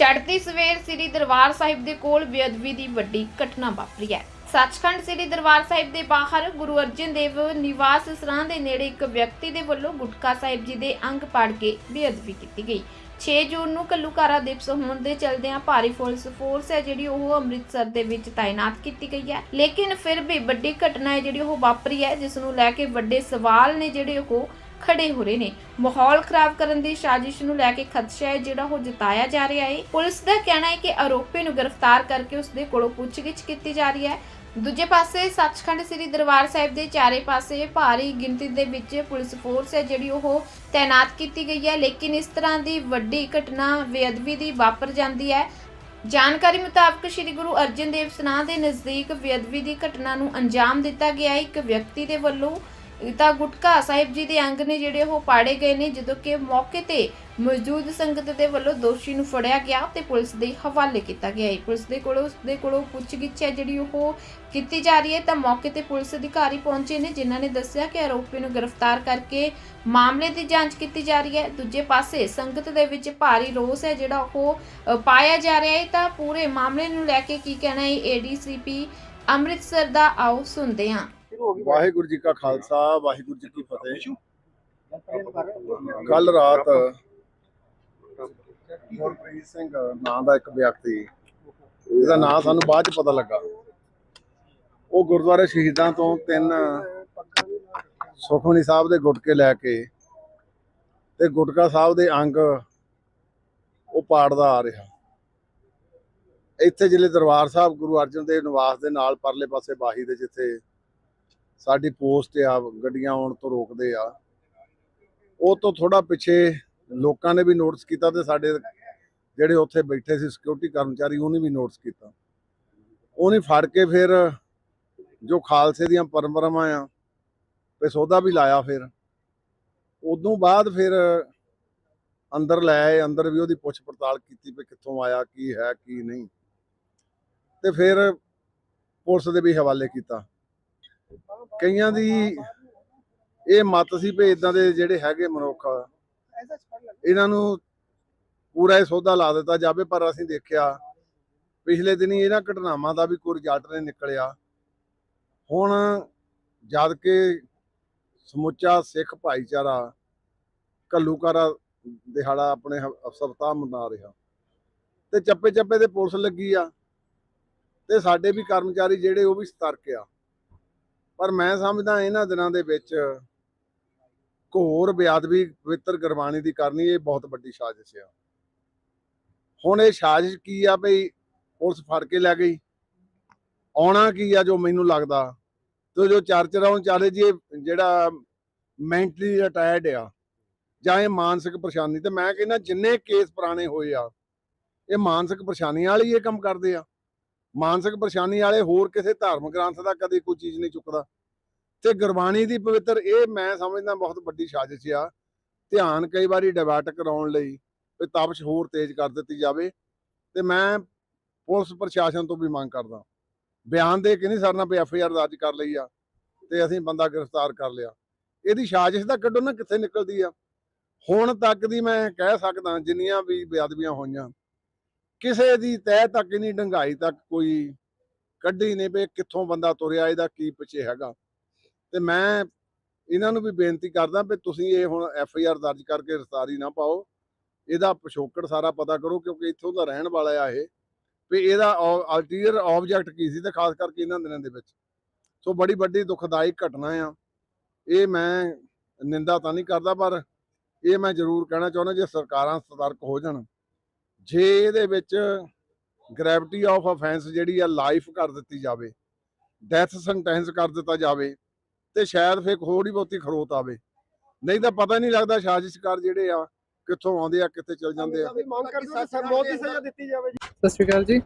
ਚੜ੍ਹਦੀ ਸਵੇਰ ਸ੍ਰੀ ਦਰਬਾਰ ਸਾਹਿਬ ਦੇ ਕੋਲ ਬੇਅਦਬੀ ਦੀ ਵੱਡੀ ਘਟਨਾ ਵਾਪਰੀ ਹੈ। ਸੱਚਖੰਡ ਸ੍ਰੀ ਦਰਬਾਰ ਸਾਹਿਬ ਦੇ ਬਾਹਰ ਗੁਰੂ ਅਰਜਨ ਦੇਵ ਨਿਵਾਸ ਸਰਾਂ ਦੇ ਨੇੜੇ ਇੱਕ ਵਿਅਕਤੀ ਦੇ ਵੱਲੋਂ ਗੁਟਕਾ ਸਾਹਿਬ ਜੀ ਦੇ ਅੰਗ ਪਾੜ ਕੇ ਬੇਅਦਬੀ ਕੀਤੀ ਗਈ। 6 ਜੂਨ ਨੂੰ ਕੱਲੂਕਾਰਾ ਦਿਵਸ ਹੋਣ ਦੇ ਚਲਦਿਆਂ ਭਾਰੀ ਪੁਲਿਸ ਫੋਰਸ ਹੈ ਜਿਹੜੀ ਉਹ ਅੰਮ੍ਰਿਤਸਰ ਦੇ ਵਿੱਚ ਤਾਇਨਾਤ ਕੀਤੀ ਗਈ ਹੈ। ਲੇਕਿਨ ਫਿਰ ਵੀ ਵੱਡੀ ਘਟਨਾ ਹੈ ਜਿਹੜੀ ਉਹ ਵਾਪਰੀ ਹੈ, ਜਿਸ ਨੂੰ ਲੈ ਕੇ ਵੱਡੇ ਸਵਾਲ ਨੇ ਜਿਹੜੇ ਉਹ ਖੜੇ ਹੋ ਰਹੇ ਨੇ। ਮਾਹੌਲ ਖਰਾਬ ਕਰਨ ਦੀ ਸਾਜ਼ਿਸ਼ ਨੂੰ ਲੈ ਕੇ ਖਦਸ਼ਾ ਹੈ, ਜਿਹੜਾ ਉਹ ਜਤਾਇਆ ਜਾ ਰਿਹਾ ਹੈ। ਪੁਲਿਸ ਦਾ ਕਹਿਣਾ ਹੈ ਕਿ ਆਰੋਪੀ ਨੂੰ ਗ੍ਰਿਫਤਾਰ ਕਰਕੇ ਉਸ ਦੇ ਕੋਲੋਂ ਪੁੱਛਗਿੱਛ ਕੀਤੀ ਜਾ ਰਹੀ ਹੈ। ਦੂਜੇ ਪਾਸੇ, ਸੱਚਖੰਡ ਸ੍ਰੀ ਦਰਬਾਰ ਸਾਹਿਬ ਦੇ ਚਾਰੇ ਪਾਸੇ ਭਾਰੀ ਗਿਣਤੀ ਦੇ ਵਿੱਚ ਪੁਲਿਸ ਫੋਰਸ ਹੈ, ਜਿਹੜੀ ਉਹ ਤਾਇਨਾਤ ਕੀਤੀ ਗਈ ਹੈ। ਲੇਕਿਨ ਇਸ ਤਰ੍ਹਾਂ ਦੀ ਵੱਡੀ ਘਟਨਾ ਬੇਅਦਬੀ ਦੀ ਵਾਪਰ ਜਾਂਦੀ ਹੈ। ਜਾਣਕਾਰੀ ਮੁਤਾਬਕ ਸ੍ਰੀ ਗੁਰੂ ਅਰਜਨ ਦੇਵ ਸਨਾਹ ਦੇ ਨਜ਼ਦੀਕ ਬੇਅਦਬੀ ਦੀ ਘਟਨਾ ਨੂੰ ਅੰਜਾਮ ਦਿੱਤਾ ਗਿਆ ਇੱਕ ਵਿਅਕਤੀ ਦੇ ਵੱਲੋਂ ਤਾਂ ਗੁਟਕਾ ਸਾਹਿਬ ਜੀ ਦੇ ਅੰਗ ਨੇ ਜਿਹੜੇ ਉਹ ਪਾੜੇ ਗਏ ਨੇ, ਜਦੋਂ ਕਿ ਮੌਕੇ ਤੇ ਮੌਜੂਦ ਸੰਗਤ ਦੇ ਵੱਲੋਂ ਦੋਸ਼ੀ ਨੂੰ ਫੜਿਆ ਗਿਆ ਤੇ ਪੁਲਿਸ ਦੇ ਹਵਾਲੇ ਕੀਤਾ ਗਿਆ ਹੈ। ਪੁਲਿਸ ਦੇ ਕੋਲੋਂ, ਉਸ ਦੇ ਕੋਲੋਂ ਪੁੱਛਗਿੱਛ ਹੈ ਜਿਹੜੀ ਉਹ ਕੀਤੀ ਜਾ ਰਹੀ ਹੈ ਤਾਂ ਮੌਕੇ ਤੇ ਪੁਲਿਸ ਅਧਿਕਾਰੀ ਪਹੁੰਚੇ ਨੇ, ਜਿਨ੍ਹਾਂ ਨੇ ਦੱਸਿਆ ਕਿ ਆਰੋਪੀ ਨੂੰ ਗ੍ਰਿਫਤਾਰ ਕਰਕੇ ਮਾਮਲੇ ਦੀ ਜਾਂਚ ਕੀਤੀ ਜਾ ਰਹੀ ਹੈ। ਦੂਜੇ ਪਾਸੇ ਸੰਗਤ ਦੇ ਵਿੱਚ ਭਾਰੀ ਰੋਸ ਹੈ ਜਿਹੜਾ ਉਹ ਪਾਇਆ ਜਾ ਰਿਹਾ ਹੈ। ਤਾਂ ਪੂਰੇ ਮਾਮਲੇ ਨੂੰ ਲੈ ਕੇ ਕੀ ਕਹਿਣਾ ਹੈ ਏਡੀਸੀਪੀ ਅੰਮ੍ਰਿਤਸਰ ਦਾ, ਆਓ ਸੁਣਦੇ ਹਾਂ। ਵਾਹਿਗੁਰੂ ਜੀ ਕਾ ਖਾਲਸਾ ਵਾਹਿਗੁਰੂ ਜੀ ਕੀ ਫਤਿਹ। ਕੱਲ ਰਾਤ ਗੁਰਪ੍ਰੀਤ ਸਿੰਘ ਨਾਂ ਦਾ ਇੱਕ ਵਿਅਕਤੀ ਇਹਦਾ ਨਾਂ ਸਾਨੂੰ ਬਾਅਦ ਚ ਪਤਾ ਲੱਗਾ। ਉਹ ਗੁਰਦੁਆਰੇ ਸ਼ਹੀਦਾਂ ਤੋਂ ਤਿੰਨ ਸੁਖਮਨੀ ਸਾਹਿਬ ਦੇ ਗੁਟਕੇ ਲੈ ਕੇ ਤੇ ਗੁਟਕਾ ਸਾਹਿਬ ਦੇ ਅੰਗ ਉਹ ਪਾੜਦਾ ਆ ਰਿਹਾ। ਇੱਥੇ ਜ਼ਿਲ੍ਹੇ ਦਰਬਾਰ ਸਾਹਿਬ ਗੁਰੂ ਅਰਜਨ ਦੇਵ ਨਿਵਾਸ ਦੇ ਨਾਲ ਪਰਲੇ ਪਾਸੇ ਬਾਹੀ ਦੇ ਜਿੱਥੇ ਸਾਡੀ ਪੋਸਟ ਆ, ਗੱਡੀਆਂ ਆਉਣ ਤੋਂ ਰੋਕਦੇ ਆ। ਉਹ ਤੋਂ ਥੋੜਾ ਪਿੱਛੇ ਲੋਕਾਂ ਨੇ ਵੀ ਨੋਟਿਸ ਕੀਤਾ ਤੇ ਸਾਡੇ ਜਿਹੜੇ ਉੱਥੇ ਬੈਠੇ ਸੀ ਸਿਕਿਉਰਿਟੀ ਕਰਮਚਾਰੀ, ਉਹਨੇ ਵੀ ਨੋਟਿਸ ਕੀਤਾ। ਉਹਨੇ ਫੜ ਕੇ ਫਿਰ ਜੋ ਖਾਲਸੇ ਦੀਆਂ ਪਰੰਪਰਾਵਾਂ ਆ, ਤੇ ਸੋਧਾ ਵੀ ਲਾਇਆ ਫਿਰ। ਉਦੋਂ ਬਾਅਦ ਫਿਰ ਅੰਦਰ ਲੈ ਆਏ, ਅੰਦਰ ਵੀ ਉਹਦੀ ਪੁੱਛ ਪੜਤਾਲ ਕੀਤੀ ਵੀ ਕਿੱਥੋਂ ਆਇਆ, ਕੀ ਹੈ, ਕੀ ਨਹੀਂ। ਤੇ ਫਿਰ ਪੁਲਿਸ ਦੇ ਵੀ ਹਵਾਲੇ ਕੀਤਾ। ਕਈਆਂ ਦੀ ਇਹ ਮਤ ਸੀ ਵੀ ਇਦਾਂ ਦੇ ਜਿਹੜੇ ਹੈਗੇ ਮਨੁੱਖ, ਇਹਨਾਂ ਨੂੰ ਪੂਰਾ ਇਹ ਸੌਦਾ ਲਾ ਦਿੱਤਾ ਜਾਵੇ, ਪਰ ਅਸੀਂ ਦੇਖਿਆ ਪਿਛਲੇ ਦਿਨੀ ਇਹਨਾਂ ਘਟਨਾਵਾਂ ਦਾ ਵੀ ਕੋਈ ਰਿਜ਼ਲਟ ਨਹੀਂ ਨਿਕਲਿਆ। ਹੁਣ ਜਦ ਕਿ ਸਮੁੱਚਾ ਸਿੱਖ ਭਾਈਚਾਰਾ ਕੱਲੂਕਾਰਾ ਦਿਹਾੜਾ ਆਪਣੇ ਹ- ਸਪਤਾਹ ਮਨਾ ਰਿਹਾ। ਤੇ ਚੱਪੇ ਚੱਪੇ ਤੇ ਪੁਲਿਸ ਲੱਗੀ ਆ ਤੇ ਸਾਡੇ ਵੀ ਕਰਮਚਾਰੀ ਜਿਹੜੇ ਉਹ ਵੀ ਸਤਰਕ ਆ। ਪਰ ਮੈਂ ਸਮਝਦਾ ਇਹਨਾਂ ਦਿਨਾਂ ਦੇ ਵਿੱਚ ਘੋਰ ਬਿਆਦਵੀ ਪਵਿੱਤਰ ਗੁਰਬਾਣੀ ਦੀ ਕਰਨੀ ਇਹ ਬਹੁਤ ਵੱਡੀ ਸਾਜ਼ਿਸ਼ ਆ। ਹੁਣ ਇਹ ਸਾਜ਼ਿਸ਼ ਕੀ ਆ ਭਈ ਪੁਲਿਸ ਫੜ ਕੇ ਲੈ ਗਈ? ਆਉਣਾ ਕੀ ਆ ਜੋ ਮੈਨੂੰ ਲੱਗਦਾ? ਤੇ ਜੋ ਚਰਚਾ ਉਹ ਚਾਲੇ ਜੀ, ਇਹ ਜਿਹੜਾ ਮੈਂਟਲੀ ਰਿਟਾਇਰਡ ਆ ਜਾਂ ਇਹ ਮਾਨਸਿਕ ਪਰੇਸ਼ਾਨੀ, ਤੇ ਮੈਂ ਕਹਿੰਦਾ ਜਿੰਨੇ ਕੇਸ ਪੁਰਾਣੇ ਹੋਏ ਆ, ਇਹ ਮਾਨਸਿਕ ਪਰੇਸ਼ਾਨੀਆਂ ਵਾਲੀ ਇਹ ਕੰਮ ਕਰਦੇ ਆ। ਮਾਨਸਿਕ ਪਰੇਸ਼ਾਨੀ ਵਾਲੇ ਹੋਰ ਕਿਸੇ ਧਾਰਮਿਕ ਗ੍ਰੰਥ ਦਾ ਕਦੇ ਕੋਈ ਚੀਜ਼ ਨਹੀਂ ਚੁੱਕਦਾ। ਤੇ ਗੁਰਬਾਣੀ ਦੀ ਪਵਿੱਤਰ ਇਹ ਮੈਂ ਸਮਝਦਾ ਬਹੁਤ ਵੱਡੀ ਸਾਜ਼ਿਸ਼ ਆ। ਧਿਆਨ ਕਈ ਵਾਰੀ ਡਿਵਰਟ ਕਰਾਉਣ ਲਈ ਵੀ ਤਪਸ਼ ਹੋਰ ਤੇਜ਼ ਕਰ ਦਿੱਤੀ ਜਾਵੇ। ਤੇ ਮੈਂ ਪੁਲਿਸ ਪ੍ਰਸ਼ਾਸਨ ਤੋਂ ਵੀ ਮੰਗ ਕਰਦਾ। ਬਿਆਨ ਦੇ ਕੇ ਨਹੀਂ ਸਰਨਾ ਵੀ ਐਫ ਆਈ ਆਰ ਦਰਜ ਕਰ ਲਈ ਆ ਤੇ ਅਸੀਂ ਬੰਦਾ ਗ੍ਰਿਫਤਾਰ ਕਰ ਲਿਆ। ਇਹਦੀ ਸਾਜ਼ਿਸ਼ ਤਾਂ ਕੱਢੋ ਨਾ ਕਿੱਥੇ ਨਿਕਲਦੀ ਆ। ਹੁਣ ਤੱਕ ਦੀ ਮੈਂ ਕਹਿ ਸਕਦਾ ਜਿੰਨੀਆਂ ਵੀ ਬੇਅਦਬੀਆਂ ਹੋਈਆਂ ਕਿਸੇ ਦੀ ਤਹਿ ਤੱਕ ਨਹੀਂ ਡੰਗਾਈ ਤੱਕ ਕੋਈ ਕੱਢੀ ਨਹੀਂ ਵੀ ਕਿੱਥੋਂ ਬੰਦਾ ਤੁਰਿਆ, ਇਹਦਾ ਕੀ ਪਿੱਛੇ ਹੈਗਾ। ਤੇ ਮੈਂ ਇਹਨਾਂ ਨੂੰ ਵੀ ਬੇਨਤੀ ਕਰਦਾ ਵੀ ਤੁਸੀਂ ਇਹ ਹੁਣ ਐਫ ਆਈ ਆਰ ਦਰਜ ਕਰਕੇ ਰਸਤਾਰੀ ਨਾ ਪਾਓ। ਇਹਦਾ ਪਿਛੋਕੜ ਸਾਰਾ ਪਤਾ ਕਰੋ ਕਿਉਂਕਿ ਇੱਥੋਂ ਦਾ ਰਹਿਣ ਵਾਲਾ ਆ ਇਹ। ਵੀ ਇਹਦਾ ਅਲਟੀਰੀਅਰ ਆਬਜੈਕਟ ਕੀ ਸੀ ਤੇ ਖਾਸ ਕਰਕੇ ਇਹਨਾਂ ਦਿਨਾਂ ਦੇ ਵਿੱਚ। ਸੋ ਬੜੀ ਵੱਡੀ ਦੁਖਦਾਈ ਘਟਨਾ ਆ। ਇਹ ਮੈਂ ਨਿੰਦਾ ਤਾਂ ਨਹੀਂ ਕਰਦਾ ਪਰ ਇਹ ਮੈਂ ਜ਼ਰੂਰ ਕਹਿਣਾ ਚਾਹੁੰਦਾ ਜੇ ਸਰਕਾਰਾਂ ਸਤਰਕ ਹੋ ਜਾਣ। ਜੇ ਇਹਦੇ ਵਿੱਚ ਗ੍ਰੈਵਿਟੀ ਆਫ ਅਫੈਂਸ ਜਿਹੜੀ ਆ ਲਾਈਫ ਕਰ ਦਿੱਤੀ ਜਾਵੇ ਡੈਥ ਸੈਂਟੈਂਸ ਕਰ ਦਿੱਤਾ ਜਾਵੇ ਤੇ ਸ਼ਾਇਦ ਫੇਰ ਥੋੜੀ ਬਹੁਤੀ ਖਰੋਤ ਆਵੇ। ਨਹੀਂ ਤਾਂ ਪਤਾ ਨਹੀਂ ਲੱਗਦਾ ਸਾਜ਼ਿਸ਼ਕਾਰ ਜਿਹੜੇ ਆ ਕਿੱਥੋਂ ਆਉਂਦੇ ਆ ਕਿੱਥੇ ਚਲ ਜਾਂਦੇ ਆ। ਮੰਗ ਕਰਦੇ ਸਰ ਮੌਤ ਦੀ ਸਜ਼ਾ ਦਿੱਤੀ ਜਾਵੇ ਸਤਿ ਸ਼੍ਰੀ ਅਕਾਲ ਜੀ।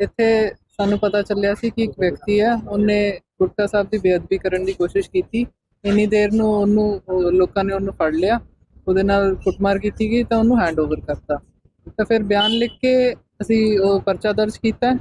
ਇੱਥੇ ਸਾਨੂੰ ਪਤਾ ਚੱਲਿਆ ਸੀ ਕਿ ਇੱਕ ਵਿਅਕਤੀ ਹੈ ਉਹਨੇ ਗੁਟਕਾ ਸਾਹਿਬ ਦੀ ਬੇਅਦਬੀ ਕਰਨ ਦੀ ਕੋਸ਼ਿਸ਼ ਕੀਤੀ। ਇੰਨੀ ਦੇਰ ਨੂੰ ਉਹਨੂੰ ਉਹ ਲੋਕਾਂ ਨੇ ਉਹਨੂੰ ਫੜ ਲਿਆ। ਉਹਦੇ ਨਾਲ ਕੁੱਟਮਾਰ ਕੀਤੀ ਗਈ ਤਾਂ ਉਹਨੂੰ ਹੈਂਡਓਵਰ ਕਰਤਾ। ਤਾਂ ਫਿਰ ਬਿਆਨ ਲਿਖ ਕੇ ਅਸੀਂ ਉਹ ਪਰਚਾ ਦਰਜ ਕੀਤਾ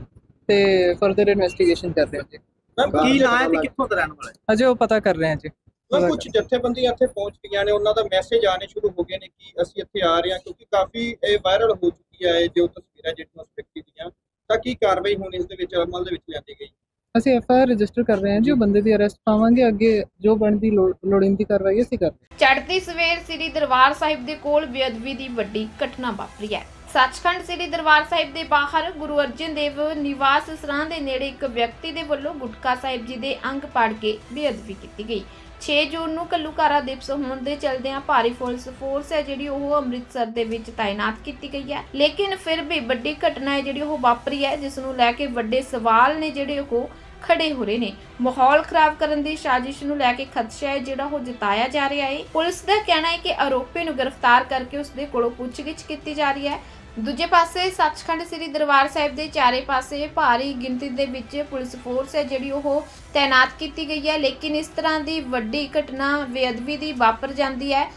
ਤੇ ਫਰਦਰ ਇਨਵੈਸਟੀਗੇਸ਼ਨ ਕਰ ਰਹੇ ਹਾਂ ਜੀ। ਮੈਮ ਕੀ ਨਾਂ ਹੈ ਤੇ ਕਿੱਥੋਂ ਦਾ ਰਹਿਣ ਵਾਲਾ ਹੈ? ਅਜੇ ਉਹ ਪਤਾ ਕਰ ਰਹੇ ਹਾਂ ਜੀ। ਮੈਂ ਕੁਝ ਜਥੇਬੰਦੀਆਂ ਇੱਥੇ ਪਹੁੰਚ ਗਈਆਂ ਨੇ ਉਹਨਾਂ ਦਾ ਮੈਸੇਜ ਆਣੇ ਸ਼ੁਰੂ ਹੋ ਗਏ ਨੇ ਕਿ ਅਸੀਂ ਇੱਥੇ ਆ ਰਹੇ ਹਾਂ ਕਿਉਂਕਿ ਕਾਫੀ ਇਹ ਵਾਇਰਲ ਹੋ ਚੁੱਕੀ ਹੈ ਇਹ ਜੋ ਤਸਵੀਰਾਂ ਤਸਵੀਰਾਂ ਜਿਹੜੀਆਂ ਉਸ ਵਿਅਕਤੀ ਦੀਆਂ ਤਾਂ ਕੀ ਕਾਰਵਾਈ ਹੁਣ ਇਸ ਦੇ ਵਿੱਚ ਅਮਲ ਦੇ ਵਿੱਚ ਲਿਆਂਦੀ ਗਈ? ਅਸੀਂ ਐਫ ਆਰ ਰਜਿਸਟਰ ਕਰ ਰਹੇ ਹਾਂ ਜੀ, ਉਹ ਬੰਦੇ ਦੀ ਅਰੈਸਟ ਪਾਵਾਂਗੇ, ਅੱਗੇ ਜੋ ਬਣਦੀ ਲੋੜੀਂਦੀ ਕਾਰਵਾਈ ਅਸੀਂ ਕਰ ਚੜ੍ਹਦੀ ਸਵੇਰ ਸ੍ਰੀ ਦਰਬਾਰ ਸਾਹਿਬ ਦੇ ਕੋਲ ਬੇਅਦਬੀ ਦੀ ਵੱਡੀ ਘਟਨਾ ਵਾਪਰੀ ਹੈ। ਸੱਚਖੰਡ ਸ੍ਰੀ ਦਰਬਾਰ ਸਾਹਿਬ ਦੇ ਬਾਹਰ ਗੁਰੂ ਅਰਜਨ ਦੇਵ ਨਿਵਾਸ ਸਰਾਂ ਦੇ ਨੇੜੇ ਇੱਕ ਵਿਅਕਤੀ ਦੇ ਵੱਲੋਂ ਗੁਟਕਾ ਸਾਹਿਬ ਜੀ ਦੇ ਅੰਗ ਪਾੜ ਕੇ ਬੇਅਦਬੀ ਕੀਤੀ ਗਈ। 6 ਜੂਨ ਨੂੰ ਕੱਲੂਕਾਰਾ ਦਿਵਸ ਹੋਣ ਦੇ ਚਲਦਿਆਂ ਭਾਰੀ ਪੁਲਿਸ ਫੋਰਸ ਹੈ ਜਿਹੜੀ ਉਹ ਅੰਮ੍ਰਿਤਸਰ ਦੇ ਵਿੱਚ ਤਾਇਨਾਤ ਕੀਤੀ ਗਈ ਹੈ। ਲੇਕਿਨ ਫਿਰ ਵੀ ਵੱਡੀ ਘਟਨਾ ਹੈ ਜਿਹੜੀ ਉਹ ਵਾਪਰੀ ਹੈ, ਜਿਸ ਨੂੰ ਲੈ ਕੇ ਵੱਡੇ ਸਵਾਲ ਨੇ ਜਿਹੜੇ ਉਹ ਖੜੇ ਹੋ ਰਹੇ ਨੇ। ਮਾਹੌਲ ਖਰਾਬ ਕਰਨ ਦੀ ਸਾਜ਼ਿਸ਼ ਨੂੰ ਲੈ ਕੇ ਖਦਸ਼ਾ ਹੈ ਜਿਹੜਾ ਉਹ ਜਤਾਇਆ ਜਾ ਰਿਹਾ ਹੈ। ਪੁਲਿਸ ਦਾ ਕਹਿਣਾ ਹੈ ਕਿ ਆਰੋਪੀ ਨੂੰ ਗ੍ਰਿਫਤਾਰ ਕਰਕੇ ਉਸ ਦੇ ਕੋਲੋਂ ਪੁੱਛਗਿੱਛ ਕੀਤੀ ਜਾ ਰਹੀ ਹੈ। ਦੂਜੇ ਪਾਸੇ ਸੱਚਖੰਡ ਸ੍ਰੀ ਦਰਬਾਰ ਸਾਹਿਬ ਦੇ ਚਾਰੇ ਪਾਸੇ ਭਾਰੀ ਗਿਣਤੀ ਦੇ ਵਿੱਚ ਪੁਲਿਸ ਫੋਰਸ ਹੈ ਜਿਹੜੀ ਉਹ ਤਾਇਨਾਤ ਕੀਤੀ ਗਈ ਹੈ, ਲੇਕਿਨ ਇਸ ਤਰ੍ਹਾਂ ਦੀ ਵੱਡੀ ਘਟਨਾ ਬੇਅਦਬੀ ਦੀ ਵਾਪਰ ਜਾਂਦੀ ਹੈ।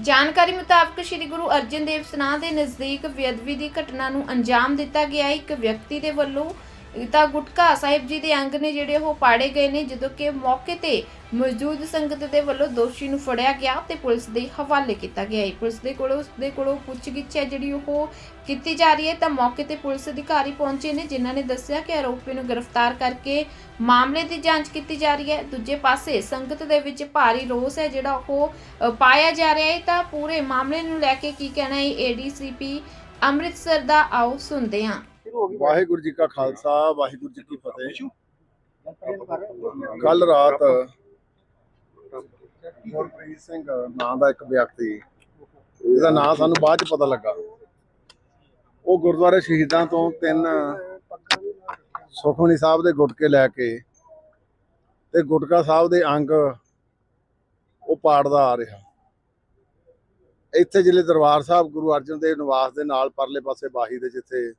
ਜਾਣਕਾਰੀ ਮੁਤਾਬਕ ਸ੍ਰੀ ਗੁਰੂ ਅਰਜਨ ਦੇਵ ਸਨਾਹ ਦੇ ਨਜ਼ਦੀਕ ਬੇਅਦਬੀ ਦੀ ਘਟਨਾ ਨੂੰ ਅੰਜਾਮ ਦਿੱਤਾ ਗਿਆ ਇੱਕ ਵਿਅਕਤੀ ਦੇ ਵੱਲੋਂ ਤਾਂ ਗੁਟਕਾ ਸਾਹਿਬ ਜੀ ਦੇ ਅੰਗ ਨੇ ਜਿਹੜੇ ਉਹ ਪਾੜੇ ਗਏ ਨੇ, ਜਦੋਂ ਕਿ ਮੌਕੇ ਤੇ ਮੌਜੂਦ ਸੰਗਤ ਦੇ ਵੱਲੋਂ ਦੋਸ਼ੀ ਨੂੰ ਫੜਿਆ ਗਿਆ ਤੇ ਪੁਲਿਸ ਦੇ ਹਵਾਲੇ ਕੀਤਾ ਗਿਆ ਹੈ। ਪੁਲਿਸ ਦੇ ਕੋਲੋਂ, ਉਸ ਦੇ ਕੋਲੋਂ ਪੁੱਛਗਿੱਛ ਹੈ ਜਿਹੜੀ ਉਹ ਕੀਤੀ ਜਾ ਰਹੀ ਹੈ, ਤਾਂ ਮੌਕੇ ਤੇ ਪੁਲਿਸ ਅਧਿਕਾਰੀ ਪਹੁੰਚੇ ਨੇ, ਜਿਨ੍ਹਾਂ ਨੇ ਦੱਸਿਆ ਕਿ ਆਰੋਪੀ ਨੂੰ ਗ੍ਰਿਫਤਾਰ ਕਰਕੇ ਮਾਮਲੇ ਦੀ ਜਾਂਚ ਕੀਤੀ ਜਾ ਰਹੀ ਹੈ। ਦੂਜੇ ਪਾਸੇ ਸੰਗਤ ਦੇ ਵਿੱਚ ਭਾਰੀ ਰੋਸ ਹੈ ਜਿਹੜਾ ਉਹ ਪਾਇਆ ਜਾ ਰਿਹਾ ਹੈ। ਤਾਂ ਪੂਰੇ ਮਾਮਲੇ ਨੂੰ ਲੈ ਕੇ ਕੀ ਕਹਿਣਾ ਹੈ ਏਡੀਸੀਪੀ ਅੰਮ੍ਰਿਤਸਰ ਦਾ, ਆਓ ਸੁਣਦੇ ਹਾਂ। ਵਾਹਿਗੁਰੂ ਜੀ ਕਾ ਖਾਲਸਾ ਵਾਹਿਗੁਰੂ ਜੀ ਕੀ ਫਤਿਹ। ਕੱਲ ਰਾਤ ਗੁਰਪ੍ਰੀਤ ਸਿੰਘ ਨਾਂ ਦਾ ਇੱਕ ਵਿਅਕਤੀ ਇਹਦਾ ਨਾਂ ਸਾਨੂੰ ਬਾਅਦ ਚ ਪਤਾ ਲੱਗਾ। ਉਹ ਗੁਰਦੁਆਰੇ ਸ਼ਹੀਦਾਂ ਤੋਂ ਤਿੰਨ ਸੁਖਮਨੀ ਸਾਹਿਬ ਦੇ ਗੁਟਕੇ ਲੈ ਕੇ ਤੇ ਗੁਟਕਾ ਸਾਹਿਬ ਦੇ ਅੰਗ ਉਹ ਪਾੜਦਾ ਆ ਰਿਹਾ। ਇੱਥੇ ਜ਼ਿਲ੍ਹੇ ਦਰਬਾਰ ਸਾਹਿਬ ਗੁਰੂ ਅਰਜਨ ਦੇਵ ਨਿਵਾਸ ਦੇ ਨਾਲ ਪਰਲੇ ਪਾਸੇ ਬਾਹੀ ਦੇ ਜਿੱਥੇ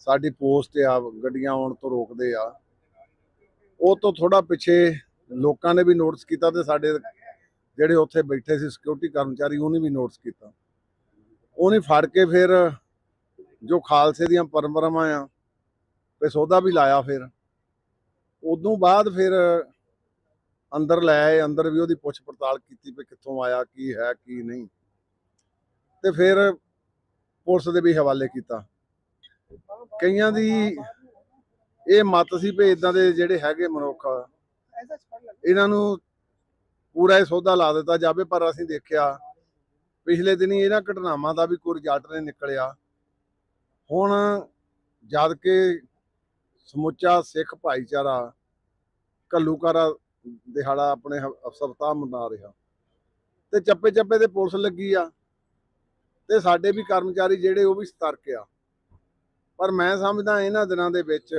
ਸਾਡੀ ਪੋਸਟ ਆ, ਗੱਡੀਆਂ ਆਉਣ ਤੋਂ ਰੋਕਦੇ ਆ। ਉਹ ਤੋਂ ਥੋੜਾ ਪਿੱਛੇ ਲੋਕਾਂ ਨੇ ਵੀ ਨੋਟਿਸ ਕੀਤਾ ਤੇ ਸਾਡੇ ਜਿਹੜੇ ਉੱਥੇ ਬੈਠੇ ਸੀ ਸਿਕਿਉਰਿਟੀ ਕਰਮਚਾਰੀ, ਉਹਨੇ ਵੀ ਨੋਟਿਸ ਕੀਤਾ। ਉਹਨੇ ਫੜ ਕੇ ਫਿਰ ਜੋ ਖਾਲਸੇ ਦੀਆਂ ਪਰੰਪਰਾਵਾਂ ਆ, ਤੇ ਸੌਦਾ ਵੀ ਲਾਇਆ ਫਿਰ। ਉਦੋਂ ਬਾਅਦ ਫਿਰ ਅੰਦਰ ਲੈ ਆਏ, ਅੰਦਰ ਵੀ ਉਹਦੀ ਪੁੱਛ ਪੜਤਾਲ ਕੀਤੀ ਵੀ ਕਿੱਥੋਂ ਆਇਆ, ਕੀ ਹੈ, ਕੀ ਨਹੀਂ। ਤੇ ਫਿਰ ਪੁਲਿਸ ਦੇ ਵੀ ਹਵਾਲੇ ਕੀਤਾ। ਕਈਆਂ ਦੀ ਇਹ ਮਤ ਸੀ ਵੀ ਇਦਾਂ ਦੇ ਜਿਹੜੇ ਹੈਗੇ ਮਨੁੱਖ ਇਹਨਾਂ ਨੂੰ ਪੂਰਾ ਇਹ ਸੌਦਾ ਲਾ ਦਿੱਤਾ ਜਾਵੇ, ਪਰ ਅਸੀਂ ਦੇਖਿਆ ਪਿਛਲੇ ਦਿਨੀ ਇਹਨਾਂ ਘਟਨਾਵਾਂ ਦਾ ਵੀ ਕੋਈ ਰਿਜ਼ਲਟ ਨਹੀਂ ਨਿਕਲਿਆ। ਹੁਣ ਜਦ ਕਿ ਸਮੁੱਚਾ ਸਿੱਖ ਭਾਈਚਾਰਾ ਕੱਲੂਕਾਰਾ ਦਿਹਾੜਾ ਆਪਣੇ ਹ- ਸਪਤਾਹ ਮਨਾ ਰਿਹਾ। ਤੇ ਚੱਪੇ ਚੱਪੇ ਤੇ ਪੁਲਿਸ ਲੱਗੀ ਆ, ਤੇ ਸਾਡੇ ਵੀ ਕਰਮਚਾਰੀ ਜਿਹੜੇ ਉਹ ਵੀ ਸਤਰਕ ਆ। ਪਰ ਮੈਂ ਸਮਝਦਾ ਇਹਨਾਂ ਦਿਨਾਂ ਦੇ ਵਿੱਚ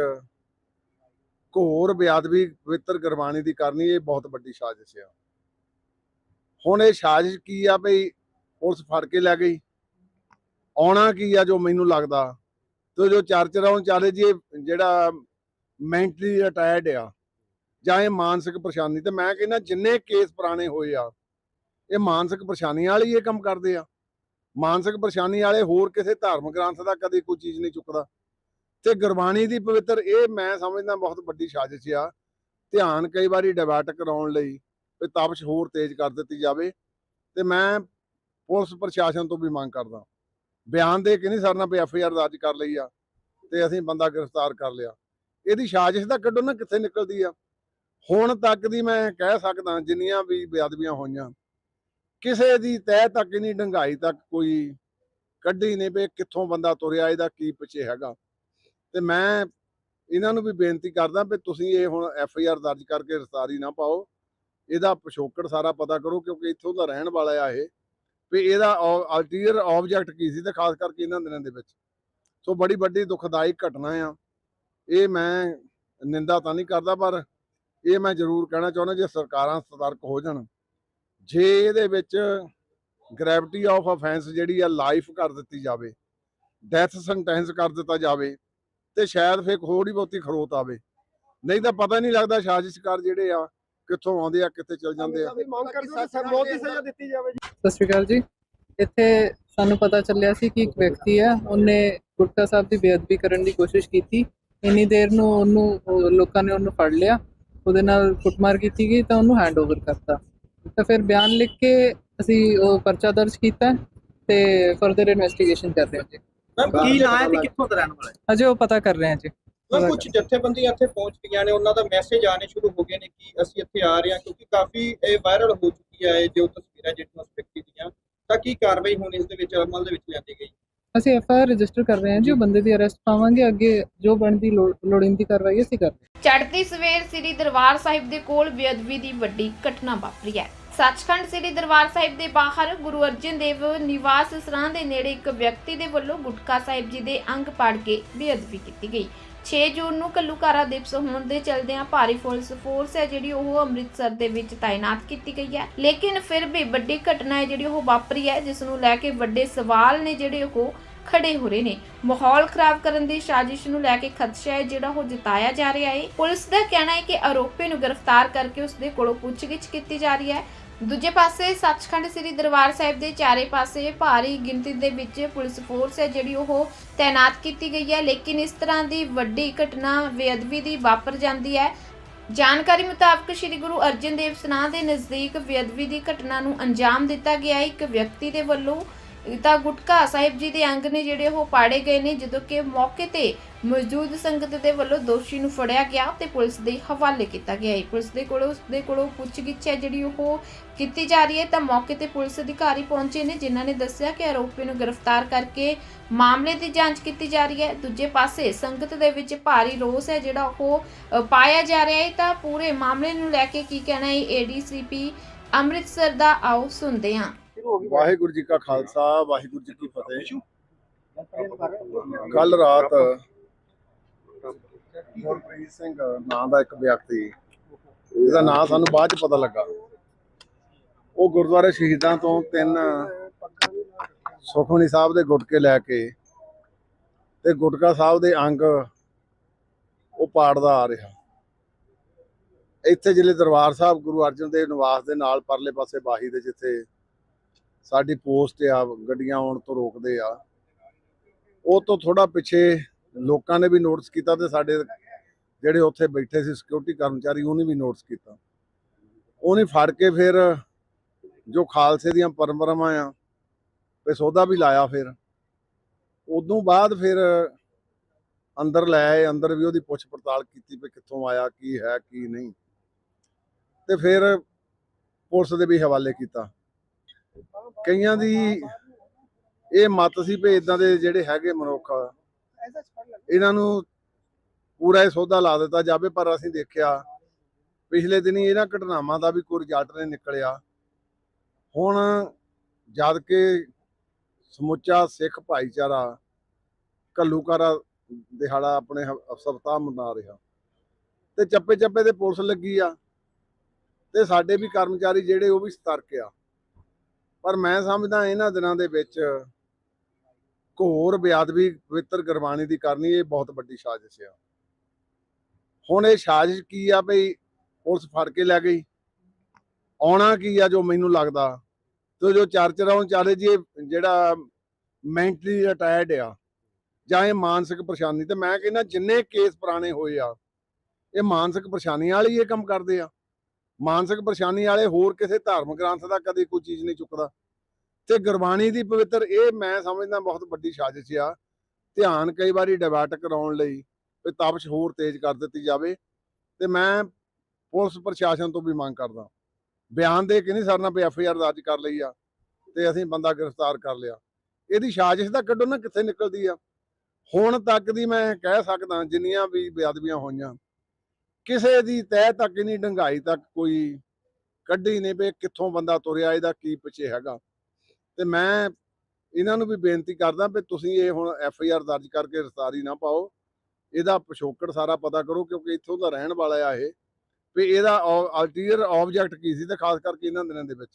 ਘੋਰ ਬਿਆਦਵੀ ਪਵਿੱਤਰ ਗੁਰਬਾਣੀ ਦੀ ਕਰਨੀ ਇਹ ਬਹੁਤ ਵੱਡੀ ਸਾਜ਼ਿਸ਼ ਆ। ਹੁਣ ਇਹ ਸਾਜ਼ਿਸ਼ ਕੀ ਆ ਭਈ ਪੁਲਿਸ ਫੜ ਕੇ ਲੈ ਗਈ? ਆਉਣਾ ਕੀ ਆ ਜੋ ਮੈਨੂੰ ਲੱਗਦਾ? ਤੇ ਜੋ ਚਰਚਾ ਉਹ ਚਾਲੇ ਜੀ, ਇਹ ਜਿਹੜਾ ਮੈਂਟਲੀ ਅਟੈਚਡ ਆ ਜਾਂ ਇਹ ਮਾਨਸਿਕ ਪਰੇਸ਼ਾਨੀ, ਤੇ ਮੈਂ ਕਹਿੰਦਾ ਜਿੰਨੇ ਕੇਸ ਪੁਰਾਣੇ ਹੋਏ ਆ, ਇਹ ਮਾਨਸਿਕ ਪਰੇਸ਼ਾਨੀਆਂ ਵਾਲੀ ਇਹ ਕੰਮ ਕਰਦੇ ਆ। ਮਾਨਸਿਕ ਪਰੇਸ਼ਾਨੀ ਵਾਲੇ ਹੋਰ ਕਿਸੇ ਧਾਰਮਿਕ ਗ੍ਰੰਥ ਦਾ ਕਦੇ ਕੋਈ ਚੀਜ਼ ਨਹੀਂ ਚੁੱਕਦਾ। ਤੇ ਗੁਰਬਾਣੀ ਦੀ ਪਵਿੱਤਰ ਇਹ ਮੈਂ ਸਮਝਦਾ ਬਹੁਤ ਵੱਡੀ ਸਾਜ਼ਿਸ਼ ਆ। ਧਿਆਨ ਕਈ ਵਾਰੀ ਡਿਵਰਟ ਕਰਾਉਣ ਲਈ ਵੀ ਤਪਸ਼ ਹੋਰ ਤੇਜ਼ ਕਰ ਦਿੱਤੀ ਜਾਵੇ। ਤੇ ਮੈਂ ਪੁਲਿਸ ਪ੍ਰਸ਼ਾਸਨ ਤੋਂ ਵੀ ਮੰਗ ਕਰਦਾ। ਬਿਆਨ ਦੇ ਕੇ ਨਹੀਂ ਸਰਨਾ ਵੀ ਐਫ ਆਈ ਆਰ ਦਰਜ ਕਰ ਲਈ ਆ ਤੇ ਅਸੀਂ ਬੰਦਾ ਗ੍ਰਿਫਤਾਰ ਕਰ ਲਿਆ। ਇਹਦੀ ਸਾਜ਼ਿਸ਼ ਤਾਂ ਕੱਢੋ ਨਾ ਕਿੱਥੇ ਨਿਕਲਦੀ ਆ। ਹੁਣ ਤੱਕ ਦੀ ਮੈਂ ਕਹਿ ਸਕਦਾ ਜਿੰਨੀਆਂ ਵੀ ਬੇਅਦਬੀਆਂ ਹੋਈਆਂ ਕਿਸੇ ਦੀ ਤਹਿ ਤੱਕ ਨਹੀਂ ਡੰਗਾਈ ਤੱਕ ਕੋਈ ਕੱਢੀ ਨਹੀਂ ਵੀ ਕਿੱਥੋਂ ਬੰਦਾ ਤੁਰਿਆ, ਇਹਦਾ ਕੀ ਪਿੱਛੇ ਹੈਗਾ। ਤੇ ਮੈਂ ਇਹਨਾਂ ਨੂੰ ਵੀ ਬੇਨਤੀ ਕਰਦਾ ਵੀ ਤੁਸੀਂ ਇਹ ਹੁਣ ਐਫ ਆਈ ਆਰ ਦਰਜ ਕਰਕੇ ਰਸਤਾਰੀ ਨਾ ਪਾਓ। ਇਹਦਾ ਪਿਛੋਕੜ ਸਾਰਾ ਪਤਾ ਕਰੋ ਕਿਉਂਕਿ ਇੱਥੋਂ ਦਾ ਰਹਿਣ ਵਾਲਾ ਆ ਇਹ। ਵੀ ਇਹਦਾ ਅਲਟੀਰੀਅਰ ਆਬਜੈਕਟ ਕੀ ਸੀ ਤੇ ਖਾਸ ਕਰਕੇ ਇਹਨਾਂ ਦਿਨਾਂ ਦੇ ਵਿੱਚ। ਸੋ ਬੜੀ ਵੱਡੀ ਦੁਖਦਾਈ ਘਟਨਾ ਆ। ਇਹ ਮੈਂ ਨਿੰਦਾ ਤਾਂ ਨਹੀਂ ਕਰਦਾ ਪਰ ਇਹ ਮੈਂ ਜ਼ਰੂਰ ਕਹਿਣਾ ਚਾਹੁੰਦਾ ਜੇ ਸਰਕਾਰਾਂ ਸਤਰਕ ਹੋ ਜਾਣ। ਜੇ ਇਹਦੇ ਵਿੱਚ ਗ੍ਰੈਵਿਟੀ ਆਫ ਅਫੈਂਸ ਜਿਹੜੀ ਆ ਲਾਈਫ ਕਰ ਦਿੱਤੀ ਜਾਵੇ ਡੈਥ ਸੈਂਟੈਂਸ ਕਰ ਦਿੱਤਾ ਜਾਵੇ ਤੇ ਸ਼ਾਇਦ ਫੇਰ ਥੋੜੀ ਬਹੁਤੀ ਖਰੋਤ ਆਵੇ। ਨਹੀਂ ਤਾਂ ਪਤਾ ਨਹੀਂ ਲੱਗਦਾ ਸਾਜ਼ਿਸ਼ਕਾਰ ਜਿਹੜੇ ਆ ਕਿੱਥੋਂ ਆਉਂਦੇ ਆ ਕਿੱਥੇ ਚਲ ਜਾਂਦੇ ਆ। ਸਤਿ ਸ਼੍ਰੀ ਅਕਾਲ ਜੀ। ਇੱਥੇ ਸਾਨੂੰ ਪਤਾ ਚੱਲਿਆ ਸੀ ਕਿ ਇੱਕ ਵਿਅਕਤੀ ਹੈ ਉਹਨੇ ਗੁਟਕਾ ਸਾਹਿਬ ਦੀ ਬੇਅਦਬੀ ਕਰਨ ਦੀ ਕੋਸ਼ਿਸ਼ ਕੀਤੀ। ਇੰਨੀ ਦੇਰ ਨੂੰ ਉਹਨੂੰ ਉਹ ਲੋਕਾਂ ਨੇ ਉਹਨੂੰ ਫੜ ਲਿਆ। ਉਹਦੇ ਨਾਲ ਕੁੱਟਮਾਰ ਕੀਤੀ ਗਈ ਤਾਂ ਉਹਨੂੰ ਹੈਂਡਓਵਰ ਕਰਤਾ। ਤਾਂ ਫਿਰ ਬਿਆਨ ਲਿਖ ਕੇ ਅਸੀਂ ਉਹ ਪਰਚਾ ਦਰਜ ਕੀਤਾ ਤੇ ਫਰਦਰ ਇਨਵੈਸਟੀਗੇਸ਼ਨ ਕਰ ਰਹੇ ਹਾਂ ਜੀ। ਮੈਮ ਕੀ ਨਾਂ ਹੈ ਤੇ ਕਿੱਥੋਂ ਦਾ ਰਹਿਣ ਵਾਲਾ ਹੈ? ਅਜੇ ਉਹ ਪਤਾ ਕਰ ਰਹੇ ਹਾਂ ਜੀ। ਕੁਝ ਜਥੇਬੰਦੀਆਂ ਇੱਥੇ ਪਹੁੰਚ ਗਈਆਂ ਨੇ ਉਹਨਾਂ ਦਾ ਮੈਸੇਜ ਆਣੇ ਸ਼ੁਰੂ ਹੋ ਗਏ ਨੇ ਕਿ ਅਸੀਂ ਇੱਥੇ ਆ ਰਹੇ ਹਾਂ ਕਿਉਂਕਿ ਕਾਫੀ ਇਹ ਵਾਇਰਲ ਹੋ ਚੁੱਕੀ ਹੈ ਇਹ ਜੋ ਤਸਵੀਰਾਂ ਜਿਹੜੀਆਂ ਉਸ ਵਿਅਕਤੀ ਦੀਆਂ ਤਾਂ ਕੀ ਕਾਰਵਾਈ ਹੁਣ ਇਸ ਦੇ ਵਿੱਚ ਅਮਲ ਦੇ ਵਿੱਚ ਲਿਆਂਦੀ ਗਈ? ਅਸੀਂ ਐਫ ਆਰ ਰਜਿਸਟਰ ਕਰ ਰਹੇ ਹਾਂ ਜੀ, ਉਹ ਬੰਦੇ ਦੀ ਅਰੈਸਟ ਪਾਵਾਂਗੇ, ਅੱਗੇ ਜੋ ਬਣਦੀ ਲੋੜੀਂਦੀ ਕਾਰਵਾਈ ਅਸੀਂ ਕਰ ਚੜ੍ਹਦੀ ਸਵੇਰ ਸ੍ਰੀ ਦਰਬਾਰ ਸਾਹਿਬ ਦੇ ਕੋਲ ਬੇਅਦਬੀ ਦੀ ਵੱਡੀ ਘਟਨਾ ਵਾਪਰੀ ਹੈ। ਸੱਚਖੰਡ ਸ੍ਰੀ ਦਰਬਾਰ ਸਾਹਿਬ ਦੇ ਬਾਹਰ ਗੁਰੂ ਅਰਜਨ ਦੇਵ ਨਿਵਾਸ ਸਰਾਂ ਦੇ ਨੇੜੇ ਇੱਕ ਵਿਅਕਤੀ ਦੇ ਵੱਲੋਂ ਗੁਟਕਾ ਸਾਹਿਬ ਜੀ ਦੇ ਅੰਗ ਪਾੜ ਕੇ ਬੇਅਦਬੀ ਕੀਤੀ ਗਈ। 6 ਜੂਨ ਨੂੰ ਕੱਲੂਕਾਰਾ ਦਿਵਸ ਹੋਣ ਦੇ ਚਲਦਿਆਂ ਭਾਰੀ ਪੁਲਿਸ ਫੋਰਸ ਹੈ ਜਿਹੜੀ ਉਹ ਅੰਮ੍ਰਿਤਸਰ ਦੇ ਵਿੱਚ ਤਾਇਨਾਤ ਕੀਤੀ ਗਈ ਹੈ। ਲੇਕਿਨ ਫਿਰ ਵੀ ਵੱਡੀ ਘਟਨਾ ਹੈ ਜਿਹੜੀ ਉਹ ਵਾਪਰੀ ਹੈ, ਜਿਸ ਨੂੰ ਲੈ ਕੇ ਵੱਡੇ ਸਵਾਲ ਨੇ ਜਿਹੜੇ ਉਹ ਖੜੇ ਹੋ ਰਹੇ ਨੇ। ਮਾਹੌਲ ਖਰਾਬ ਕਰਨ ਦੀ ਸਾਜ਼ਿਸ਼ ਨੂੰ ਲੈ ਕੇ ਖਦਸ਼ਾ ਹੈ, ਜਿਹੜਾ ਉਹ ਜਤਾਇਆ ਜਾ ਰਿਹਾ ਹੈ। ਪੁਲਿਸ ਦਾ ਕਹਿਣਾ ਹੈ ਕਿ ਆਰੋਪੀ ਨੂੰ ਗ੍ਰਿਫਤਾਰ ਕਰਕੇ ਉਸ ਦੇ ਕੋਲੋਂ ਪੁੱਛਗਿੱਛ ਕੀਤੀ ਜਾ ਰਹੀ ਹੈ। ਦੂਜੇ ਪਾਸੇ ਸੱਚਖੰਡ ਸ੍ਰੀ ਦਰਬਾਰ ਸਾਹਿਬ ਦੇ ਚਾਰੇ ਪਾਸੇ ਭਾਰੀ ਗਿਣਤੀ ਦੇ ਵਿੱਚ ਪੁਲਿਸ ਫੋਰਸ ਹੈ, ਜਿਹੜੀ ਉਹ ਤਾਇਨਾਤ ਕੀਤੀ ਗਈ ਹੈ। ਲੇਕਿਨ ਇਸ ਤਰ੍ਹਾਂ ਦੀ ਵੱਡੀ ਘਟਨਾ ਬੇਅਦਬੀ ਦੀ ਵਾਪਰ ਜਾਂਦੀ ਹੈ। ਜਾਣਕਾਰੀ ਮੁਤਾਬਕ ਸ੍ਰੀ ਗੁਰੂ ਅਰਜਨ ਦੇਵ ਸਨਾਹ ਦੇ ਨਜ਼ਦੀਕ ਬੇਅਦਬੀ ਦੀ ਘਟਨਾ ਨੂੰ ਅੰਜਾਮ ਦਿੱਤਾ ਗਿਆ ਇੱਕ ਵਿਅਕਤੀ ਦੇ ਵੱਲੋਂ ਤਾਂ ਗੁਟਕਾ ਸਾਹਿਬ ਜੀ ਦੇ ਅੰਗ ਨੇ ਜਿਹੜੇ ਉਹ ਪਾੜੇ ਗਏ ਨੇ, ਜਦੋਂ ਕਿ ਮੌਕੇ ਤੇ ਮੌਜੂਦ ਸੰਗਤ ਦੇ ਵੱਲੋਂ ਦੋਸ਼ੀ ਨੂੰ ਫੜਿਆ ਗਿਆ ਤੇ ਪੁਲਿਸ ਦੇ ਹਵਾਲੇ ਕੀਤਾ ਗਿਆ ਹੈ। ਪੁਲਿਸ ਦੇ ਕੋਲੋਂ ਉਸ ਦੇ ਕੋਲੋਂ ਪੁੱਛਗਿੱਛ ਹੈ ਜਿਹੜੀ ਉਹ ਕੀਤੀ ਜਾ ਰਹੀ ਹੈ, ਤਾਂ ਮੌਕੇ ਤੇ ਪੁਲਿਸ ਅਧਿਕਾਰੀ ਪਹੁੰਚੇ ਨੇ, ਜਿਨ੍ਹਾਂ ਨੇ ਦੱਸਿਆ ਕਿ ਆਰੋਪੀ ਨੂੰ ਗ੍ਰਿਫਤਾਰ ਕਰਕੇ ਮਾਮਲੇ ਦੀ ਜਾਂਚ ਕੀਤੀ ਜਾ ਰਹੀ ਹੈ। ਦੂਜੇ ਪਾਸੇ ਸੰਗਤ ਦੇ ਵਿੱਚ ਭਾਰੀ ਰੋਸ ਹੈ ਜਿਹੜਾ ਉਹ ਪਾਇਆ ਜਾ ਰਿਹਾ ਹੈ। ਤਾਂ ਪੂਰੇ ਮਾਮਲੇ ਨੂੰ ਲੈ ਕੇ ਕੀ ਕਹਿਣਾ ਹੈ ਏਡੀਸੀਪੀ ਅੰਮ੍ਰਿਤਸਰ ਦਾ, ਆਓ ਸੁਣਦੇ ਹਾਂ। ਵਾਹਿਗੁਰੂ ਜੀ ਕਾ ਖਾਲਸਾ ਵਾਹਿਗੁਰੂ ਜੀ ਕੀ ਫਤਿਹ। ਕੱਲ ਰਾਤ ਗੁਰਪ੍ਰੀਤ ਸਿੰਘ ਨਾਂ ਦਾ ਇੱਕ ਵਿਅਕਤੀ ਇਹਦਾ ਨਾਂ ਸਾਨੂੰ ਬਾਅਦ ਚ ਪਤਾ ਲੱਗਾ। ਉਹ ਗੁਰਦੁਆਰੇ ਸ਼ਹੀਦਾਂ ਤੋਂ ਤਿੰਨ ਸੁਖਮਨੀ ਸਾਹਿਬ ਦੇ ਗੁਟਕੇ ਲੈ ਕੇ ਤੇ ਗੁਟਕਾ ਸਾਹਿਬ ਦੇ ਅੰਗ ਉਹ ਪਾੜਦਾ ਆ ਰਿਹਾ। ਇੱਥੇ ਜ਼ਿਲ੍ਹੇ ਦਰਬਾਰ ਸਾਹਿਬ ਗੁਰੂ ਅਰਜਨ ਦੇਵ ਨਿਵਾਸ ਦੇ ਨਾਲ ਪਰਲੇ ਪਾਸੇ ਬਾਹੀ ਦੇ ਜਿੱਥੇ ਸਾਡੀ ਪੋਸਟ ਆ, ਗੱਡੀਆਂ ਆਉਣ ਤੋਂ ਰੋਕਦੇ ਆ। ਉਹ ਤੋਂ ਥੋੜਾ ਪਿੱਛੇ ਲੋਕਾਂ ਨੇ ਵੀ ਨੋਟਿਸ ਕੀਤਾ ਤੇ ਸਾਡੇ ਜਿਹੜੇ ਉੱਥੇ ਬੈਠੇ ਸੀ ਸਿਕਿਉਰਿਟੀ ਕਰਮਚਾਰੀ, ਉਹਨੇ ਵੀ ਨੋਟਿਸ ਕੀਤਾ। ਉਹਨੇ ਫੜ ਕੇ ਫਿਰ ਜੋ ਖਾਲਸੇ ਦੀਆਂ ਪਰੰਪਰਾਵਾਂ ਆ, ਤੇ ਸੌਦਾ ਵੀ ਲਾਇਆ ਫਿਰ। ਉਦੋਂ ਬਾਅਦ ਫਿਰ ਅੰਦਰ ਲੈ ਆਏ, ਅੰਦਰ ਵੀ ਉਹਦੀ ਪੁੱਛ ਪੜਤਾਲ ਕੀਤੀ ਵੀ ਕਿੱਥੋਂ ਆਇਆ, ਕੀ ਹੈ, ਕੀ ਨਹੀਂ। ਤੇ ਫਿਰ ਪੁਲਿਸ ਦੇ ਵੀ ਹਵਾਲੇ ਕੀਤਾ। ਕਈਆਂ ਦੀ ਇਹ ਮਤ ਸੀ ਵੀ ਇਦਾਂ ਦੇ ਜਿਹੜੇ ਹੈਗੇ ਮਨੁੱਖ, ਇਹਨਾਂ ਨੂੰ ਪੂਰਾ ਇਹ ਸੌਦਾ ਲਾ ਦਿੱਤਾ ਜਾਵੇ, ਪਰ ਅਸੀਂ ਦੇਖਿਆ ਪਿਛਲੇ ਦਿਨੀ ਇਹਨਾਂ ਘਟਨਾਵਾਂ ਦਾ ਵੀ ਕੋਈ ਰਿਜ਼ਲਟ ਨਹੀਂ ਨਿਕਲਿਆ। ਹੁਣ ਜਦ ਕਿ ਸਮੁੱਚਾ ਸਿੱਖ ਭਾਈਚਾਰਾ ਕੱਲੂਕਾਰਾ ਦਿਹਾੜਾ ਆਪਣੇ ਸਪਤਾਹ ਮਨਾ ਰਿਹਾ। ਤੇ ਚੱਪੇ ਚੱਪੇ ਤੇ ਪੁਲਿਸ ਲੱਗੀ ਆ ਤੇ ਸਾਡੇ ਵੀ ਕਰਮਚਾਰੀ ਜਿਹੜੇ ਉਹ ਵੀ ਸਤਰਕ ਆ। ਪਰ ਮੈਂ ਸਮਝਦਾ ਇਹਨਾਂ ਦਿਨਾਂ ਦੇ ਵਿੱਚ ਘੋਰ ਬਿਆਦਵੀ ਪਵਿੱਤਰ ਗੁਰਬਾਣੀ ਦੀ ਕਰਨੀ, ਇਹ ਬਹੁਤ ਵੱਡੀ ਸਾਜ਼ਿਸ਼ ਆ। ਹੁਣ ਇਹ ਸਾਜ਼ਿਸ਼ ਕੀ ਆ ਭਈ ਪੁਲਿਸ ਫੜ ਕੇ ਲੈ ਗਈ? ਆਉਣਾ ਕੀ ਆ ਜੋ ਮੈਨੂੰ ਲੱਗਦਾ? ਤੇ ਜੋ ਚਰਚ ਰਾਉਂ ਚਾਲੇ ਜੀ ਜਿਹੜਾ ਮੈਂਟਲੀ ਅਟੈਚਡ ਆ, ਜਾਂ ਇਹ ਮਾਨਸਿਕ ਪਰੇਸ਼ਾਨੀ, ਤੇ ਮੈਂ ਕਹਿੰਦਾ ਜਿੰਨੇ ਕੇਸ ਪੁਰਾਣੇ ਹੋਏ ਆ, ਇਹ ਮਾਨਸਿਕ ਪਰੇਸ਼ਾਨੀ ਵਾਲੇ ਇਹ ਕੰਮ ਕਰਦੇ ਆ। ਮਾਨਸਿਕ ਪਰੇਸ਼ਾਨੀ ਵਾਲੇ ਹੋਰ ਕਿਸੇ ਧਾਰਮਿਕ ਗ੍ਰੰਥ ਦਾ ਕਦੇ ਕੋਈ ਚੀਜ਼ ਨਹੀਂ ਚੁੱਕਦਾ। ਤੇ ਗੁਰਬਾਣੀ ਦੀ ਪਵਿੱਤਰ ਇਹ ਮੈਂ ਸਮਝਦਾ ਬਹੁਤ ਵੱਡੀ ਸਾਜ਼ਿਸ਼ ਆ, ਧਿਆਨ ਕਈ ਵਾਰੀ ਡਿਵਰਟ ਕਰਾਉਣ ਲਈ ਵੀ ਤਪਸ਼ ਹੋਰ ਤੇਜ਼ ਕਰ ਦਿੱਤੀ ਜਾਵੇ ਤੇ ਮੈਂ ਪੁਲਿਸ ਪ੍ਰਸ਼ਾਸਨ ਤੋਂ ਵੀ ਮੰਗ ਕਰਦਾ। ਬਿਆਨ ਦੇ ਕੇ ਨਹੀਂ ਸਰਨਾ ਵੀ ਐਫ ਆਈ ਆਰ ਦਰਜ ਕਰ ਲਈ ਆ ਤੇ ਅਸੀਂ ਬੰਦਾ ਗ੍ਰਿਫਤਾਰ ਕਰ ਲਿਆ। ਇਹਦੀ ਸਾਜ਼ਿਸ਼ ਤਾਂ ਕੱਢੋ ਨਾ ਕਿੱਥੇ ਨਿਕਲਦੀ ਆ। ਹੁਣ ਤੱਕ ਦੀ ਮੈਂ ਕਹਿ ਸਕਦਾ ਜਿੰਨੀਆਂ ਵੀ ਬੇਅਦਬੀਆਂ ਹੋਈਆਂ ਕਿਸੇ ਦੀ ਤਹਿ ਤੱਕ ਨਹੀਂ ਡੰਗਾਈ ਤੱਕ ਕੋਈ ਕੱਢੀ ਨਹੀਂ ਵੀ ਕਿੱਥੋਂ ਬੰਦਾ ਤੁਰਿਆ, ਇਹਦਾ ਕੀ ਪਿੱਛੇ ਹੈਗਾ। ਤੇ ਮੈਂ ਇਹਨਾਂ ਨੂੰ ਵੀ ਬੇਨਤੀ ਕਰਦਾ ਵੀ ਤੁਸੀਂ ਇਹ ਹੁਣ ਐਫ ਆਈ ਆਰ ਦਰਜ ਕਰਕੇ ਰਸਤਾਰੀ ਨਾ ਪਾਓ। ਇਹਦਾ ਪਿਛੋਕੜ ਸਾਰਾ ਪਤਾ ਕਰੋ ਕਿਉਂਕਿ ਇੱਥੋਂ ਦਾ ਰਹਿਣ ਵਾਲਾ ਆ ਇਹ। ਵੀ ਇਹਦਾ ਅਲਟੀਰੀਅਰ ਆਬਜੈਕਟ ਕੀ ਸੀ ਤੇ ਖਾਸ ਕਰਕੇ ਇਹਨਾਂ ਦਿਨਾਂ ਦੇ ਵਿੱਚ।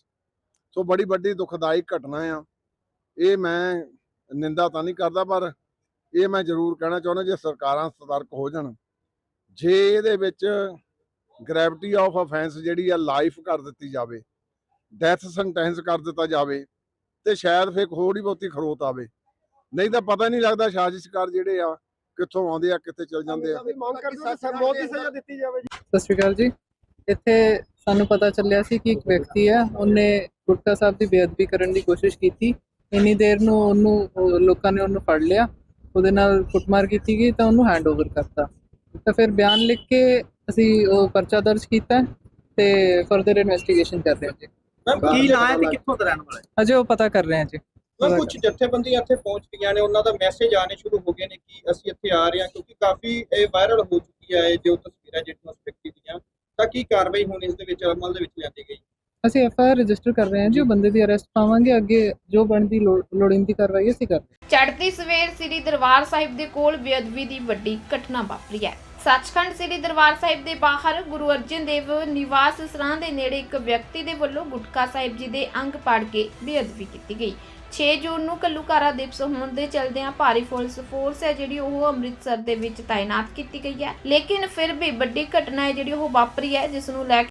ਸੋ ਬੜੀ ਵੱਡੀ ਦੁਖਦਾਈ ਘਟਨਾ ਆ। ਇਹ ਮੈਂ ਨਿੰਦਾ ਤਾਂ ਨਹੀਂ ਕਰਦਾ ਪਰ ਇਹ ਮੈਂ ਜ਼ਰੂਰ ਕਹਿਣਾ ਚਾਹੁੰਦਾ ਜੇ ਸਰਕਾਰਾਂ ਸਤਰਕ ਹੋ ਜਾਣ। ਜੇ ਇਹਦੇ ਵਿੱਚ ਗ੍ਰੈਵਿਟੀ ਆਫ ਅਫੈਂਸ ਜਿਹੜੀ ਆ ਲਾਈਫ ਕਰ ਦਿੱਤੀ ਜਾਵੇ ਡੈਥ ਸੈਂਟੈਂਸ ਕਰ ਦਿੱਤਾ ਜਾਵੇ ਤੇ ਸ਼ਾਇਦ ਫੇਰ ਥੋੜੀ ਬਹੁਤੀ ਖਰੋਤ ਆਵੇ। ਨਹੀਂ ਤਾਂ ਪਤਾ ਨਹੀਂ ਲੱਗਦਾ ਸਾਜ਼ਿਸ਼ਕਾਰ ਜਿਹੜੇ ਆ ਕਿੱਥੋਂ ਆਉਂਦੇ ਆ ਕਿੱਥੇ ਚਲ ਜਾਂਦੇ ਆ। ਮੰਗ ਕਰਦੇ ਮੌਤ ਦੀ ਸਜ਼ਾ ਦਿੱਤੀ ਜਾਵੇ ਸਤਿ ਸ਼੍ਰੀ ਅਕਾਲ ਜੀ। ਇੱਥੇ ਸਾਨੂੰ ਪਤਾ ਚੱਲਿਆ ਸੀ ਕਿ ਇੱਕ ਵਿਅਕਤੀ ਹੈ ਉਹਨੇ ਗੁਟਕਾ ਸਾਹਿਬ ਦੀ ਬੇਅਦਬੀ ਕਰਨ ਦੀ ਕੋਸ਼ਿਸ਼ ਕੀਤੀ। ਇੰਨੀ ਦੇਰ ਨੂੰ ਉਹਨੂੰ ਉਹ ਲੋਕਾਂ ਨੇ ਉਹਨੂੰ ਫੜ ਲਿਆ। ਉਹਦੇ ਨਾਲ ਕੁੱਟਮਾਰ ਕੀਤੀ ਗਈ ਤਾਂ ਉਹਨੂੰ ਹੈਂਡਓਵਰ ਕਰਤਾ। ਤਾਂ ਫਿਰ ਬਿਆਨ ਲਿਖ ਕੇ ਅਸੀਂ ਉਹ ਪਰਚਾ ਦਰਜ ਕੀਤਾ ਤੇ ਫਰਦਰ ਇਨਵੈਸਟੀਗੇਸ਼ਨ ਕਰ ਰਹੇ ਹਾਂ ਜੀ। ਮੈਮ ਕੀ ਨਾਂ ਹੈ ਤੇ ਕਿੱਥੋਂ ਦਾ ਰਹਿਣ ਵਾਲਾ? ਹੈ ਅਜੇ ਉਹ ਪਤਾ ਕਰ ਰਹੇ ਹਾਂ ਜੀ। ਮੈਮ ਕੁਝ ਜਥੇਬੰਦੀਆਂ ਇੱਥੇ ਪਹੁੰਚ ਗਈਆਂ ਨੇ ਉਹਨਾਂ ਦਾ ਮੈਸੇਜ ਆਣੇ ਸ਼ੁਰੂ ਹੋ ਗਏ ਨੇ ਕਿ ਅਸੀਂ ਇੱਥੇ ਆ ਰਹੇ ਹਾਂ ਕਿਉਂਕਿ ਕਾਫੀ ਇਹ ਵਾਇਰਲ ਹੋ ਚੁੱਕੀ ਹੈ ਇਹ ਜੋ ਤਸਵੀਰਾਂ ਜਿਹੜੀਆਂ ਉਸ ਵਿਅਕਤੀ ਦੀਆਂ ਤਾਂ ਕੀ ਕਾਰਵਾਈ ਹੁਣ ਇਸ ਦੇ ਵਿੱਚ ਅਮਲ ਦੇ ਵਿੱਚ ਲਿਆਂਦੀ ਗਈ? ਅਸੀਂ ਐਫ ਆਰ ਰਜਿਸਟਰ ਕਰ ਰਹੇ ਹਾਂ ਜੀ ਉਹ ਬੰਦੇ ਦੀ ਅਰੈਸਟ ਪਾਵਾਂਗੇ ਅੱਗੇ ਜੋ ਬਣਦੀ ਲੋੜ- ਲੋੜੀਂਦੀ ਕਾਰਵਾਈ ਅਸੀਂ ਕਰ ਰਹੇ ਹਾਂ। ਚੜ੍ਹਦੀ ਸਵੇਰ ਸ੍ਰੀ ਦਰਬਾਰ ਸਾਹਿਬ ਦੇ ਕੋਲ ਬੇਅਦਬੀ ਦੀ ਵੱਡੀ ਘਟਨਾ ਵਾਪਰੀ ਹੈ। ਸੱਚਖੰਡ ਸ੍ਰੀ ਦਰਬਾਰ ਸਾਹਿਬ ਦੇ ਬਾਹਰ ਗੁਰੂ ਅਰਜਨ ਦੇਵ ਨਿਵਾਸ ਸਰਾਂ ਦੇ ਨੇੜੇ ਇੱਕ ਵਿਅਕਤੀ ਦੇ ਵੱਲੋਂ ਗੁਟਕਾ ਸਾਹਿਬ ਜੀ ਦੇ ਅੰਗ ਪਾੜ ਕੇ ਬੇਅਦਬੀ ਕੀਤੀ ਗਈ। 6 ਜੂਨ ਨੂੰ ਕੱਲੂਕਾਰਾ ਦਿਵਸ ਹੋਣ ਦੇ ਚਲਦਿਆਂ ਭਾਰੀ ਪੁਲਿਸ ਫੋਰਸ ਹੈ ਜਿਹੜੀ ਉਹ ਅੰਮ੍ਰਿਤਸਰ ਦੇ ਵਿੱਚ ਤਾਇਨਾਤ ਕੀਤੀ ਗਈ ਹੈ। ਲੇਕਿਨ ਫਿਰ ਵੀ ਵੱਡੀ ਘਟਨਾ ਹੈ ਜਿਹੜੀ ਉਹ ਵਾਪਰੀ ਹੈ, ਜਿਸ ਨੂੰ ਲੈ ਕੇ